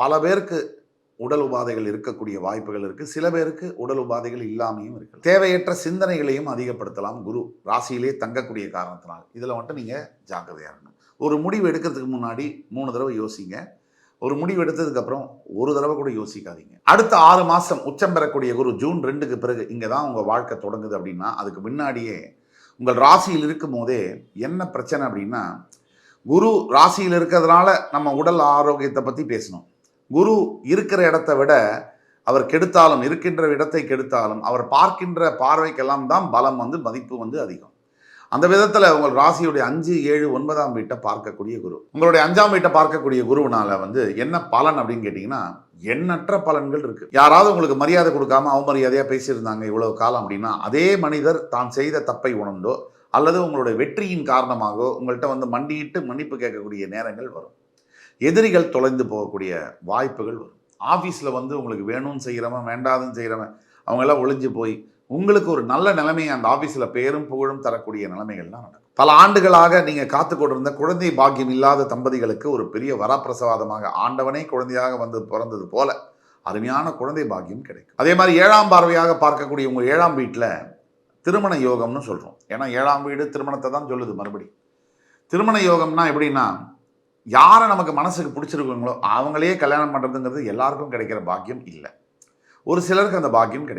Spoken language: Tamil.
பல பேருக்கு உடல் உபாதைகள் இருக்கக்கூடிய வாய்ப்புகள் இருக்குது சில பேருக்கு உடல் உபாதைகள் இல்லாமையும் இருக்குது தேவையற்ற சிந்தனைகளையும் அதிகப்படுத்தலாம் குரு. ராசியிலே தங்கக்கூடிய காரணத்தினால். இதில் மட்டும் நீங்கள் ஜாக்கிரதையாக இருக்கணும். ஒரு முடிவு எடுக்கிறதுக்கு முன்னாடி மூணு தடவை யோசிங்க. ஒரு முடிவு எடுத்ததுக்கப்புறம் ஒரு தடவை கூட யோசிக்காதீங்க. அடுத்த ஆறு மாதம் உச்சம் பெறக்கூடிய குரு ஜூன் ரெண்டுக்கு பிறகு இங்கே தான் உங்கள் வாழ்க்கை தொடங்குது அப்படின்னா அதுக்கு முன்னாடியே உங்கள் ராசியில் இருக்கும் போதே என்ன பிரச்சனை அப்படின்னா குரு ராசியில் இருக்கிறதுனால நம்ம உடல் ஆரோக்கியத்தை பற்றி பேசணும். குரு இருக்கிற இடத்தை விட அவர் கெடுத்தாலும் இருக்கின்ற இடத்தை கெடுத்தாலும் அவர் பார்க்கின்ற பார்வைக்கெல்லாம் தான் பலம் வந்து மதிப்பு வந்து அதிகம். அந்த விதத்தில் உங்கள் ராசியுடைய அஞ்சு ஏழு ஒன்பதாம் வீட்டை பார்க்கக்கூடிய குரு. உங்களுடைய அஞ்சாம் வீட்டை பார்க்கக்கூடிய குருவினால வந்து என்ன பலன் அப்படின்னு கேட்டிங்கன்னா எண்ணற்ற பலன்கள் இருக்குது யாராவது உங்களுக்கு மரியாதை கொடுக்காம அவமரியாதையாக பேசியிருந்தாங்க இவ்வளோ காலம் அப்படின்னா அதே மனிதர் தான் செய்த தப்பை உணர்ந்தோ அல்லது உங்களுடைய வெற்றியின் காரணமாக உங்கள்கிட்ட வந்து மண்டியிட்டு மன்னிப்பு கேட்கக்கூடிய நேரங்கள் வரும். எதிரிகள் தொலைந்து போகக்கூடிய வாய்ப்புகள் வரும். ஆஃபீஸில் வந்து உங்களுக்கு வேணும்னு செய்கிறவன் வேண்டாதுன்னு செய்கிறவன் அவங்கெல்லாம் ஒளிஞ்சு போய் உங்களுக்கு ஒரு நல்ல நிலைமையை அந்த ஆஃபீஸில் பேரும் புகழும் தரக்கூடிய நிலைமைகள்லாம் நடக்கும். பல ஆண்டுகளாக நீங்கள் காத்து கொண்டிருந்த குழந்தை பாக்கியம் இல்லாத தம்பதிகளுக்கு ஒரு பெரிய வரப்பிரசவாதமாக ஆண்டவனே குழந்தையாக வந்து பிறந்தது போல அருமையான குழந்தை பாக்கியம் கிடைக்கும். அதே மாதிரி ஏழாம் பார்வையாக பார்க்கக்கூடிய உங்கள் ஏழாம் வீட்டில் திருமண யோகம்னு சொல்கிறோம் ஏன்னா ஏழாம் வீடு திருமணத்தை தான் சொல்லுது மறுபடி. திருமண யோகம்னா எப்படின்னா யாரை நமக்கு மனசுக்கு பிடிச்சிருக்குங்களோ அவங்களே கல்யாணம் பண்ணுறதுங்கிறது எல்லாருக்கும் கிடைக்கிற பாக்கியம் இல்லை. ஒரு சிலருக்கு அந்த பாக்கியம் கிடைக்கும்